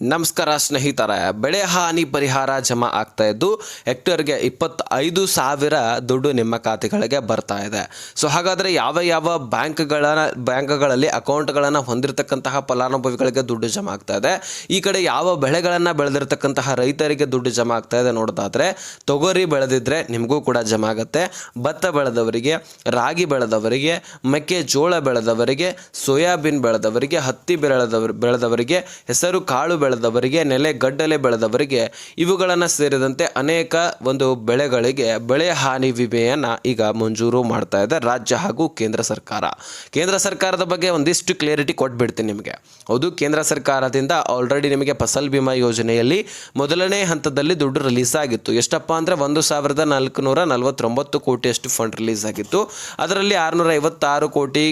ನಮಸ್ಕಾರ ಸ್ನೇಹಿತರ, ಬೆಳೆ ಹಾನಿ ಪರಿಹಾರ ಜಮಾ ಆಗ್ತಾ ಇದ್ದು ಹೆಕ್ಟರ್ಗೆ ಇಪ್ಪತ್ತೈದು ಸಾವಿರ ದುಡ್ಡು ನಿಮ್ಮ ಖಾತೆಗಳಿಗೆ ಬರ್ತಾ ಇದೆ. ಸೊ ಹಾಗಾದರೆ ಯಾವ ಯಾವ ಬ್ಯಾಂಕ್ಗಳ ಬ್ಯಾಂಕ್ಗಳಲ್ಲಿ ಅಕೌಂಟ್ಗಳನ್ನು ಹೊಂದಿರತಕ್ಕಂತಹ ಫಲಾನುಭವಿಗಳಿಗೆ ದುಡ್ಡು ಜಮಾ ಆಗ್ತಾ ಇದೆ, ಈ ಕಡೆ ಯಾವ ಬೆಳೆಗಳನ್ನು ಬೆಳೆದಿರ್ತಕ್ಕಂತಹ ರೈತರಿಗೆ ದುಡ್ಡು ಜಮಾ ಆಗ್ತಾ ಇದೆ ನೋಡೋದಾದರೆ, ತೊಗರಿ ಬೆಳೆದಿದ್ರೆ ನಿಮಗೂ ಕೂಡ ಜಮಾ ಆಗುತ್ತೆ, ಭತ್ತ ಬೆಳೆದವರಿಗೆ, ರಾಗಿ ಬೆಳೆದವರಿಗೆ, ಮೆಕ್ಕೆಜೋಳ ಬೆಳೆದವರಿಗೆ, ಸೋಯಾಬೀನ್ ಬೆಳೆದವರಿಗೆ, ಹತ್ತಿ ಬೆಳೆದವರು ಬೆಳೆದವರಿಗೆ, ಹೆಸರು ಕಾಳು ಬೆಳೆದವರಿಗೆ ನೆಲೆಗಡ್ಡಲೆ ಬೆಳೆದವರಿಗೆ ಇವುಗಳನ್ನು ಸೇರಿದಂತೆ ಅನೇಕ ಒಂದು ಬೆಳೆಗಳಿಗೆ ಬೆಳೆ ಹಾನಿ ವಿಮೆಯನ್ನು ಈಗ ಮಂಜೂರು ಮಾಡ್ತಾ ಇದೆ ರಾಜ್ಯ ಹಾಗೂ ಕೇಂದ್ರ ಸರ್ಕಾರ. ಕೇಂದ್ರ ಸರ್ಕಾರದ ಬಗ್ಗೆ ಒಂದಿಷ್ಟು ಕ್ಲಿಯರಿಟಿ ಕೊಟ್ಬಿಡ್ತೀನಿ ನಿಮಗೆ. ಹೌದು, ಕೇಂದ್ರ ಸರ್ಕಾರದಿಂದ ಆಲ್ರೆಡಿ ನಿಮಗೆ ಫಸಲ್ ಬಿಮಾ ಯೋಜನೆಯಲ್ಲಿ ಮೊದಲನೇ ಹಂತದಲ್ಲಿ ದುಡ್ಡು ರಿಲೀಸ್ ಆಗಿತ್ತು. ಎಷ್ಟಪ್ಪ ಅಂದರೆ ಒಂದು ಸಾವಿರದ ನಾಲ್ಕುನೂರ ನಲವತ್ತೊಂಬತ್ತು ಕೋಟಿಯಷ್ಟು ಫಂಡ್ ರಿಲೀಸ್ ಆಗಿತ್ತು. ಅದರಲ್ಲಿ ಆರುನೂರ ಐವತ್ತಾರು ಕೋಟಿ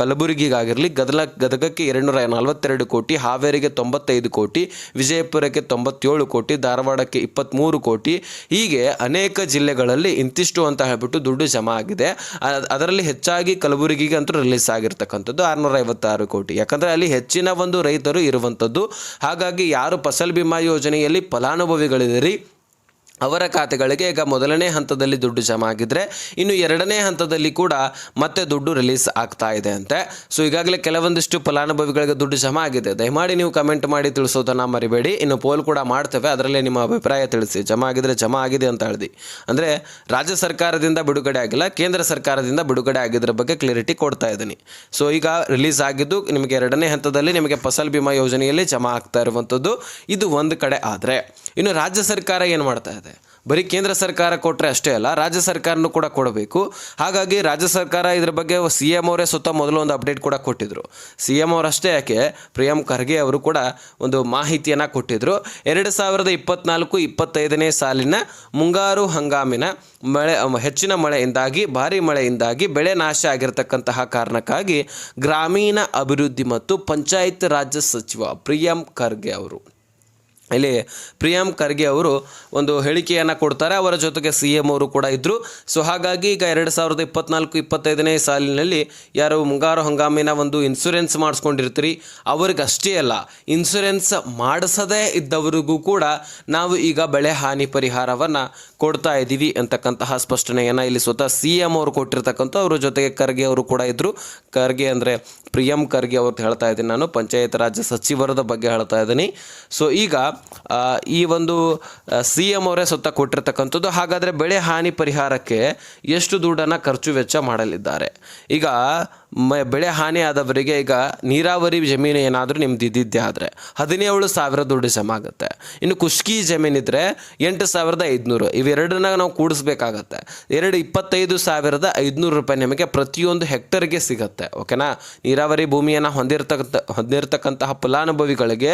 ಕಲಬುರಗಿಗಾಗಿರಲಿ, ಗದಲ, ಗದಗಕ್ಕೆ ಎರಡುನೂರ ನಲವತ್ತೆರಡು ಕೋಟಿ, ಹಾವೇರಿಗೆ ತೊಂಬತ್ತೈದು ಕೋಟಿ ವಿಜಯಪುರಕ್ಕೆ ತೊಂಬತ್ತೇಳು ಕೋಟಿ, ಧಾರವಾಡಕ್ಕೆ ಇಪ್ಪತ್ತ್ಮೂರು ಕೋಟಿ. ಹೀಗೆ ಅನೇಕ ಜಿಲ್ಲೆಗಳಲ್ಲಿ ಇಂತಿಷ್ಟು ಅಂತ ಹೇಳ್ಬಿಟ್ಟು ದುಡ್ಡು ಜಮಾ ಆಗಿದೆ. ಅದರಲ್ಲಿ ಹೆಚ್ಚಾಗಿ ಕಲಬುರಗಿಗೆ ಅಂತೂ ರಿಲೀಸ್ ಆಗಿರ್ತಕ್ಕಂಥದ್ದು ಆರುನೂರ ಐವತ್ತಾರು ಕೋಟಿ. ಯಾಕಂದರೆ ಅಲ್ಲಿ ಹೆಚ್ಚಿನ ಒಂದು ರೈತರು ಇರುವಂಥದ್ದು. ಹಾಗಾಗಿ ಯಾರು ಫಸಲ್ ಬಿಮಾ ಯೋಜನೆಯಲ್ಲಿ ಫಲಾನುಭವಿಗಳಿದಿರಿ ಅವರ ಖಾತೆಗಳಿಗೆ ಈಗ ಮೊದಲನೇ ಹಂತದಲ್ಲಿ ದುಡ್ಡು ಜಮಾ ಆಗಿದ್ರೆ ಇನ್ನು ಎರಡನೇ ಹಂತದಲ್ಲಿ ಕೂಡ ಮತ್ತೆ ದುಡ್ಡು ರಿಲೀಸ್ ಆಗ್ತಾ ಇದೆ ಅಂತೆ. ಸೊ ಈಗಾಗಲೇ ಕೆಲವೊಂದಿಷ್ಟು ಫಲಾನುಭವಿಗಳಿಗೆ ದುಡ್ಡು ಜಮಾ ಆಗಿದೆ. ದಯಮಾಡಿ ನೀವು ಕಮೆಂಟ್ ಮಾಡಿ ತಿಳಿಸೋದನ್ನ ಮರಿಬೇಡಿ. ಇನ್ನು ಪೋಲ್ ಕೂಡ ಮಾಡ್ತೇವೆ. ಅದರಲ್ಲೇ ನಿಮ್ಮ ಅಭಿಪ್ರಾಯ ತಿಳಿಸಿ. ಜಮಾ ಆಗಿದ್ರೆ ಜಮಾ ಆಗಿದೆ ಅಂತ ಹೇಳಿದಿ. ಅಂದರೆ ರಾಜ್ಯ ಸರ್ಕಾರದಿಂದ ಬಿಡುಗಡೆ ಆಗಿಲ್ಲ. ಕೇಂದ್ರ ಸರ್ಕಾರದಿಂದ ಬಿಡುಗಡೆ ಆಗಿದ್ರ ಬಗ್ಗೆ ಕ್ಲಿಯರಿಟಿ ಕೊಡ್ತಾ ಇದ್ದೀನಿ. ಸೊ ಈಗ ರಿಲೀಸ್ ಆಗಿದ್ದು ನಿಮಗೆ ಎರಡನೇ ಹಂತದಲ್ಲಿ ನಿಮಗೆ ಫಸಲ್ ಬಿಮಾ ಯೋಜನೆಯಲ್ಲಿ ಜಮಾ ಆಗ್ತಾ ಇರುವಂಥದ್ದು ಇದು ಒಂದು ಕಡೆ ಆದರೆ. ಇನ್ನು ರಾಜ್ಯ ಸರ್ಕಾರ ಏನು ಮಾಡ್ತಾ ಇದೆ? ಬರೀ ಕೇಂದ್ರ ಸರ್ಕಾರ ಕೊಟ್ಟರೆ ಅಷ್ಟೇ ಅಲ್ಲ, ರಾಜ್ಯ ಸರ್ಕಾರನೂ ಕೂಡ ಕೊಡಬೇಕು. ಹಾಗಾಗಿ ರಾಜ್ಯ ಸರ್ಕಾರ ಇದ್ರ ಬಗ್ಗೆ ಸಿ ಎಂ ಅವರೇ ಸುತ್ತ ಮೊದಲು ಒಂದು ಅಪ್ಡೇಟ್ ಕೂಡ ಕೊಟ್ಟಿದ್ರು. ಸಿ ಎಂ ಅವರಷ್ಟೇ ಯಾಕೆ, ಪ್ರಿಯಂ ಖರ್ಗೆ ಅವರು ಕೂಡ ಒಂದು ಮಾಹಿತಿಯನ್ನು ಕೊಟ್ಟಿದ್ರು. ಎರಡು ಸಾವಿರದ ಇಪ್ಪತ್ನಾಲ್ಕು ಇಪ್ಪತ್ತೈದನೇ ಸಾಲಿನ ಮುಂಗಾರು ಹಂಗಾಮಿನ ಮಳೆ, ಹೆಚ್ಚಿನ ಮಳೆಯಿಂದಾಗಿ, ಭಾರಿ ಮಳೆಯಿಂದಾಗಿ ಬೆಳೆ ನಾಶ ಆಗಿರತಕ್ಕಂತಹ ಕಾರಣಕ್ಕಾಗಿ ಗ್ರಾಮೀಣ ಅಭಿವೃದ್ಧಿ ಮತ್ತು ಪಂಚಾಯತ್ ರಾಜ್ಯ ಸಚಿವ ಪ್ರಿಯಂ ಖರ್ಗೆ ಅವರು ಇಲ್ಲಿ ಪ್ರಿಯಾಂ ಖರ್ಗೆ ಅವರು ಒಂದು ಹೇಳಿಕೆಯನ್ನು ಕೊಡ್ತಾರೆ. ಅವರ ಜೊತೆಗೆ ಸಿ ಎಂ ಅವರು ಕೂಡ ಇದ್ದರು ಸೊ ಹಾಗಾಗಿ ಈಗ ಎರಡು ಸಾವಿರದ ಇಪ್ಪತ್ನಾಲ್ಕು, ಇಪ್ಪತ್ತೈದನೇ ಸಾಲಿನಲ್ಲಿ ಯಾರು ಮುಂಗಾರು ಹಂಗಾಮಿನ ಒಂದು ಇನ್ಸೂರೆನ್ಸ್ ಮಾಡಿಸ್ಕೊಂಡಿರ್ತೀರಿ. ಅವ್ರಿಗಷ್ಟೇ ಅಲ್ಲ ಇನ್ಸೂರೆನ್ಸ್ ಮಾಡಿಸದೇ ಇದ್ದವರಿಗೂ ಕೂಡ ನಾವು ಈಗ ಬೆಳೆ ಹಾನಿ ಪರಿಹಾರವನ್ನು ಕೊಡ್ತಾ ಇದ್ದೀವಿ ಅಂತಕ್ಕಂತಹ ಸ್ಪಷ್ಟನೆಯನ್ನು ಇಲ್ಲಿ ಸ್ವತಃ ಸಿ ಎಂ ಅವರು ಕೊಟ್ಟಿರ್ತಕ್ಕಂಥ ಅವರ ಜೊತೆಗೆ ಖರ್ಗೆ ಅವರು ಕೂಡ ಇದ್ದರು ಖರ್ಗೆ ಅಂದರೆ ಪ್ರಿಯಂ ಖರ್ಗೆ ಅವ್ರದ್ದು ಹೇಳ್ತಾ ಇದ್ದೀನಿ ನಾನು, ಪಂಚಾಯತ್ ರಾಜ್ಯ ಸಚಿವರದ ಬಗ್ಗೆ ಹೇಳ್ತಾ ಇದ್ದೀನಿ. ಸೊ ಈಗ ಈ ಒಂದು ಸಿ ಎಂ ಅವರೇ ಸುತ್ತ ಕೊಟ್ಟಿರ್ತಕ್ಕಂಥದ್ದು. ಹಾಗಾದರೆ ಬೆಳೆ ಹಾನಿ ಪರಿಹಾರಕ್ಕೆ ಎಷ್ಟು ದುಡ್ಡನ್ನು ಖರ್ಚು ವೆಚ್ಚ ಮಾಡಲಿದ್ದಾರೆ? ಈಗ ಮ ಬೆಳೆ ಹಾನಿ ಆದವರಿಗೆ ಈಗ ನೀರಾವರಿ ಜಮೀನು ಏನಾದರೂ ನಿಮ್ದು ಇದ್ದಿದ್ದೆ ಆದರೆ ಹದಿನೇಳು ಸಾವಿರ ದುಡ್ಡು ಜಮಾ ಆಗುತ್ತೆ. ಇನ್ನು ಕುಷ್ಕಿ ಜಮೀನಿದ್ರೆ ಎಂಟು ಸಾವಿರದ ಐದುನೂರು. ಇವೆರಡನ್ನ ನಾವು ಕೂಡಿಸ್ಬೇಕಾಗತ್ತೆ. ಎರಡು ಇಪ್ಪತ್ತೈದು ಸಾವಿರದ ಐದುನೂರು ರೂಪಾಯಿ ನಿಮಗೆ ಪ್ರತಿಯೊಂದು ಹೆಕ್ಟರ್ಗೆ ಸಿಗುತ್ತೆ, ಓಕೆನಾ? ನೀರಾವರಿ ಭೂಮಿಯನ್ನು ಹೊಂದಿರತಕ್ಕಂಥ, ಹೊಂದಿರತಕ್ಕಂತಹ ಫಲಾನುಭವಿಗಳಿಗೆ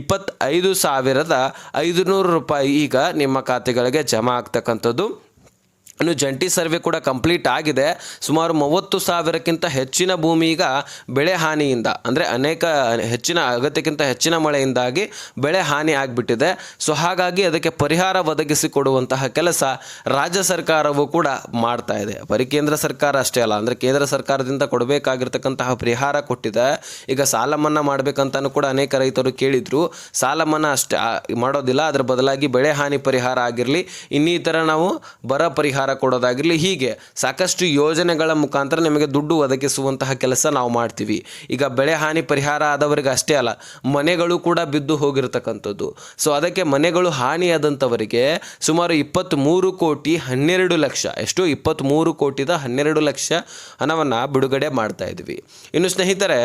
ಇಪ್ಪತ್ತೈದು ಸಾವಿರದ ಐದುನೂರು ರೂಪಾಯಿ ಈಗ ನಿಮ್ಮ ಖಾತೆಗಳಿಗೆ ಜಮಾ ಆಗ್ತಕ್ಕಂಥದ್ದು. ಇನ್ನು ಜಂಟಿ ಸರ್ವೆ ಕೂಡ ಕಂಪ್ಲೀಟ್ ಆಗಿದೆ. ಸುಮಾರು ಮೂವತ್ತು ಸಾವಿರಕ್ಕಿಂತ ಹೆಚ್ಚಿನ ಭೂಮಿ ಈಗ ಬೆಳೆ ಹಾನಿಯಿಂದ, ಅಂದರೆ ಅನೇಕ ಹೆಚ್ಚಿನ ಅಗತ್ಯಕ್ಕಿಂತ ಹೆಚ್ಚಿನ ಮಳೆಯಿಂದಾಗಿ ಬೆಳೆ ಹಾನಿ ಆಗಿಬಿಟ್ಟಿದೆ. ಸೊ ಹಾಗಾಗಿ ಅದಕ್ಕೆ ಪರಿಹಾರ ಒದಗಿಸಿ ಕೊಡುವಂತಹ ಕೆಲಸ ರಾಜ್ಯ ಸರ್ಕಾರವು ಕೂಡ ಮಾಡ್ತಾ ಇದೆ. ಬರೀ ಕೇಂದ್ರ ಸರ್ಕಾರ ಅಷ್ಟೇ ಅಲ್ಲ, ಅಂದರೆ ಕೇಂದ್ರ ಸರ್ಕಾರದಿಂದ ಕೊಡಬೇಕಾಗಿರ್ತಕ್ಕಂತಹ ಪರಿಹಾರ ಕೊಟ್ಟಿದೆ. ಈಗ ಸಾಲ ಮನ್ನಾ ಮಾಡಬೇಕಂತಲೂ ಕೂಡ ಅನೇಕ ರೈತರು ಕೇಳಿದರು. ಸಾಲ ಮನ್ನಾ ಅಷ್ಟೇ ಮಾಡೋದಿಲ್ಲ, ಅದರ ಬದಲಾಗಿ ಬೆಳೆ ಹಾನಿ ಪರಿಹಾರ ಆಗಿರಲಿ, ಇನ್ನಿತರ ನಾವು ಬರ ಪರಿಹಾರ ಕೊಡೋದಾಗಿರಲಿ ಹೀಗೆ ಸಾಕಷ್ಟು ಯೋಜನೆಗಳ ಮುಖಾಂತರ ನಿಮಗೆ ದುಡ್ಡು ಒದಗಿಸುವಂತಹ ಕೆಲಸ ನಾವು ಮಾಡ್ತೀವಿ. ಈಗ ಬೆಳೆ ಹಾನಿ ಪರಿಹಾರ ಆದವರಿಗೆ ಅಷ್ಟೇ ಅಲ್ಲ, ಮನೆಗಳು ಕೂಡ ಬಿದ್ದು ಹೋಗಿರ್ತಕ್ಕಂಥದ್ದು. ಸೊ ಅದಕ್ಕೆ ಮನೆಗಳು ಹಾನಿಯಾದಂಥವರಿಗೆ ಸುಮಾರು ಇಪ್ಪತ್ತ್ಮೂರು ಕೋಟಿ ಹನ್ನೆರಡು ಲಕ್ಷ, ಎಷ್ಟು ಇಪ್ಪತ್ತ್ಮೂರು ಕೋಟಿದ ಹನ್ನೆರಡು ಲಕ್ಷ ಹಣವನ್ನು ಬಿಡುಗಡೆ ಮಾಡ್ತಾ ಇದ್ವಿ ಇನ್ನು ಸ್ನೇಹಿತರೆ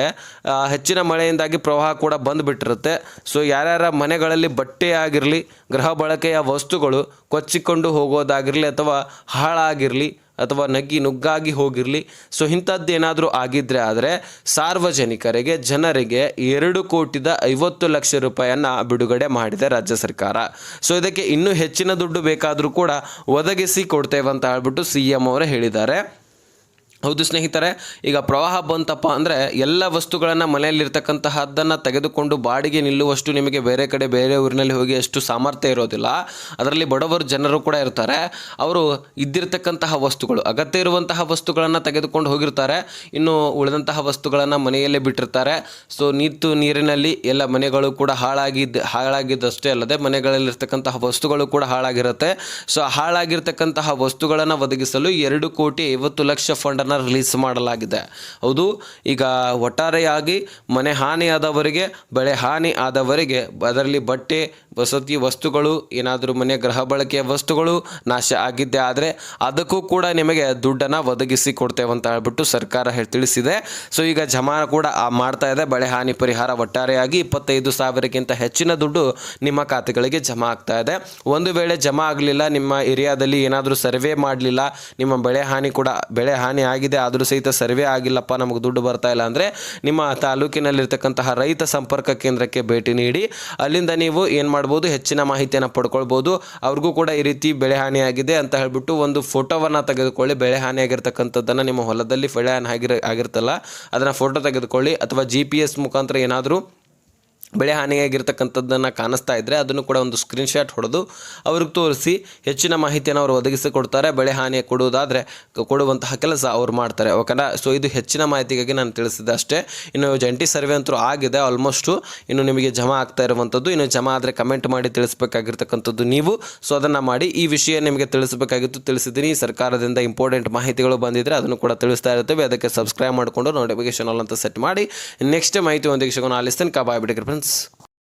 ಹೆಚ್ಚಿನ ಮಳೆಯಿಂದಾಗಿ ಪ್ರವಾಹ ಕೂಡ ಬಂದುಬಿಟ್ಟಿರುತ್ತೆ. ಸೊ ಯಾರ್ಯಾರ ಮನೆಗಳಲ್ಲಿ ಬಟ್ಟೆ ಆಗಿರಲಿ ಗೃಹ ಬಳಕೆಯ ವಸ್ತುಗಳು ಕೊಚ್ಚಿಕೊಂಡು ಹೋಗೋದಾಗಿರಲಿ ಅಥವಾ ಹಾಳಾಗಿರಲಿ ಅಥವಾ ನಗ್ಗಿ ನುಗ್ಗಾಗಿ ಹೋಗಿರಲಿ. ಸೊ ಇಂಥದ್ದೇನಾದರೂ ಆಗಿದ್ದರೆ ಆದರೆ ಸಾರ್ವಜನಿಕರಿಗೆ, ಜನರಿಗೆ ಎರಡು ಕೋಟಿದ ಐವತ್ತು ಲಕ್ಷ ರೂಪಾಯಿಯನ್ನು ಬಿಡುಗಡೆ ಮಾಡಿದೆ ರಾಜ್ಯ ಸರ್ಕಾರ. ಸೊ ಇದಕ್ಕೆ ಇನ್ನೂ ಹೆಚ್ಚಿನ ದುಡ್ಡು ಬೇಕಾದರೂ ಕೂಡ ಒದಗಿಸಿ ಕೊಡ್ತೇವೆ ಅಂತ ಹೇಳ್ಬಿಟ್ಟು ಸಿ ಎಂ ಅವರು ಹೇಳಿದ್ದಾರೆ. ಹೌದು ಸ್ನೇಹಿತರೆ, ಈಗ ಪ್ರವಾಹ ಬಂತಪ್ಪ ಅಂದರೆ ಎಲ್ಲ ವಸ್ತುಗಳನ್ನು ಮನೆಯಲ್ಲಿರ್ತಕ್ಕಂತಹದ್ದನ್ನು ತೆಗೆದುಕೊಂಡು ಬಾಡಿಗೆ ನಿಲ್ಲುವಷ್ಟು ನಿಮಗೆ ಬೇರೆ ಕಡೆ ಬೇರೆ ಊರಿನಲ್ಲಿ ಹೋಗಿ ಅಷ್ಟು ಸಾಮರ್ಥ್ಯ ಇರೋದಿಲ್ಲ. ಅದರಲ್ಲಿ ಬಡವರು ಜನರು ಕೂಡ ಇರ್ತಾರೆ. ಅವರು ಇದ್ದಿರ್ತಕ್ಕಂತಹ ವಸ್ತುಗಳು, ಅಗತ್ಯ ಇರುವಂತಹ ವಸ್ತುಗಳನ್ನು ತೆಗೆದುಕೊಂಡು ಹೋಗಿರ್ತಾರೆ. ಇನ್ನು ಉಳಿದಂತಹ ವಸ್ತುಗಳನ್ನು ಮನೆಯಲ್ಲೇ ಬಿಟ್ಟಿರ್ತಾರೆ. ಸೊ ನೀತು ನೀರಿನಲ್ಲಿ ಎಲ್ಲ ಮನೆಗಳು ಕೂಡ ಹಾಳಾಗಿದ್ದು, ಹಾಳಾಗಿದ್ದಷ್ಟೇ ಅಲ್ಲದೆ ಮನೆಗಳಲ್ಲಿರ್ತಕ್ಕಂತಹ ವಸ್ತುಗಳು ಕೂಡ ಹಾಳಾಗಿರುತ್ತೆ. ಸೊ ಹಾಳಾಗಿರ್ತಕ್ಕಂತಹ ವಸ್ತುಗಳನ್ನು ಒದಗಿಸಲು ಎರಡು ಕೋಟಿ ಐವತ್ತು ಲಕ್ಷ ಫಂಡನ್ನು ರಿಲೀಸ್ ಮಾಡಲಾಗಿದೆ. ಹೌದು ಈಗ ಒಟ್ಟಾರೆಯಾಗಿ ಮನೆ ಹಾನಿಯಾದವರಿಗೆ ಬೆಳೆ ಹಾನಿ ಆದವರಿಗೆ ಅದರಲ್ಲಿ ಬಟ್ಟೆ ವಸತಿ ವಸ್ತುಗಳು, ಏನಾದರೂ ಮನೆ ಗೃಹ ಬಳಕೆಯ ವಸ್ತುಗಳು ನಾಶ ಆಗಿದ್ದೆ ಆದರೆ ಅದಕ್ಕೂ ಕೂಡ ನಿಮಗೆ ದುಡ್ಡನ್ನು ಒದಗಿಸಿ ಕೊಡ್ತೇವೆ ಅಂತ ಹೇಳ್ಬಿಟ್ಟು ಸರ್ಕಾರ ಹೇಳಿ, ತಿಳಿಸಿದೆ. ಸೊ, ಈಗ ಜಮಾ ಕೂಡ ಮಾಡ್ತಾ ಇದೆ. ಬೆಳೆ ಹಾನಿ ಪರಿಹಾರ ಒಟ್ಟಾರೆಯಾಗಿ ಇಪ್ಪತ್ತೈದು ಸಾವಿರಕ್ಕಿಂತ ಹೆಚ್ಚಿನ ದುಡ್ಡು ನಿಮ್ಮ ಖಾತೆಗಳಿಗೆ ಜಮಾ ಆಗ್ತಾ ಇದೆ. ಒಂದು ವೇಳೆ ಜಮಾ ಆಗಲಿಲ್ಲ, ನಿಮ್ಮ ಏರಿಯಾದಲ್ಲಿ ಏನಾದರೂ ಸರ್ವೆ ಮಾಡಲಿಲ್ಲ, ನಿಮ್ಮ ಬೆಳೆ ಹಾನಿ ಕೂಡ, ಬೆಳೆ ಹಾನಿ ಆಗಿದೆ, ಆದರೂ ಸಹಿತ ಸರ್ವೆ ಆಗಿಲ್ಲಪ್ಪ, ನಮಗೆ ದುಡ್ಡು ಬರ್ತಾ ಇಲ್ಲ ಅಂದರೆ ನಿಮ್ಮ ತಾಲೂಕಿನಲ್ಲಿರ್ತಕ್ಕಂತಹ ರೈತ ಸಂಪರ್ಕ ಕೇಂದ್ರಕ್ಕೆ ಭೇಟಿ ನೀಡಿ, ಅಲ್ಲಿಂದ ನೀವು ಏನು ಮಾಡ್ಬೋದು, ಹೆಚ್ಚಿನ ಮಾಹಿತಿಯನ್ನು ಪಡ್ಕೊಳ್ಬೋದು. ಅವ್ರಿಗೂ ಕೂಡ ಈ ರೀತಿ ಬೆಳೆ ಹಾನಿಯಾಗಿದೆ ಅಂತ ಹೇಳ್ಬಿಟ್ಟು ಒಂದು ಫೋಟೋವನ್ನು ತೆಗೆದುಕೊಳ್ಳಿ. ಬೆಳೆ ಹಾನಿಯಾಗಿರ್ತಕ್ಕಂಥದ್ದನ್ನು ನಿಮ್ಮ ಹೊಲದಲ್ಲಿ ಬೆಳೆ ಹಾನಿ ಆಗಿರ ಆಗಿರ್ತಲ್ಲ, ಅದನ್ನು ಫೋಟೋ ತೆಗೆದುಕೊಳ್ಳಿ ಅಥವಾ ಜಿ ಪಿ ಎಸ್ ಮುಖಾಂತರ ಏನಾದರೂ ಬೆಳೆ ಹಾನಿಯಾಗಿರ್ತಕ್ಕಂಥದ್ದನ್ನು ಕಾಣಿಸ್ತಾ ಇದ್ದರೆ ಅದನ್ನು ಕೂಡ ಒಂದು ಸ್ಕ್ರೀನ್ಶಾಟ್ ಹೊಡೆದು ಅವ್ರಿಗೆ ತೋರಿಸಿ ಹೆಚ್ಚಿನ ಮಾಹಿತಿಯನ್ನು ಅವರು ಒದಗಿಸಿಕೊಡ್ತಾರೆ, ಬೆಳೆ ಹಾನಿ ಕೊಡುವುದಾದರೆ ಕೊಡುವಂತಹ ಕೆಲಸ ಅವ್ರು ಮಾಡ್ತಾರೆ. ಓಕೆನಾ? ಸೊ ಇದು ಹೆಚ್ಚಿನ ಮಾಹಿತಿಗಾಗಿ ನಾನು ತಿಳಿಸಿದ್ದೆ ಅಷ್ಟೇ. ಇನ್ನು ಜಂಟಿ ಸರ್ವೆ ಅಂತೂ ಆಗಿದೆ ಆಲ್ಮೋಸ್ಟು ಇನ್ನು ನಿಮಗೆ ಜಮಾ ಆಗ್ತಾ ಇರುವಂಥದ್ದು. ಇನ್ನು ಜಮಾ ಆದರೆ ಕಮೆಂಟ್ ಮಾಡಿ ತಿಳಿಸ್ಬೇಕಾಗಿರ್ತಕ್ಕಂಥದ್ದು ನೀವು. ಸೊ ಅದನ್ನು ಮಾಡಿ ಈ ವಿಷಯ ನಿಮಗೆ ತಿಳಿಸಬೇಕಾಗಿತ್ತು, ತಿಳಿಸಿದ್ದೀನಿ. ಸರ್ಕಾರದಿಂದ ಇಂಪಾರ್ಟೆಂಟ್ ಮಾಹಿತಿಗಳು ಬಂದಿದ್ದರೆ ಅದನ್ನು ಕೂಡ ತಿಳಿಸ್ತಾ ಇರ್ತೇವೆ ಅದಕ್ಕೆ ಸಬ್ಸ್ಕ್ರೈಬ್ ಮಾಡಿಕೊಂಡು ನೋಟಿಫಿಕೇಶನ್ ಆಲ್ ಅಂತ ಸೆಟ್ ಮಾಡಿ ನೆಕ್ಸ್ಟ್ ಮಾಹಿತಿ ಒಂದಿಗೆ ಸಿಗೋಣ. ಆಲಿಸ್ತೇನೆ ಕಬಾಯ್ ಬಿಡಿ ಫ್ರೆಂಡ್ಸ್ Schulz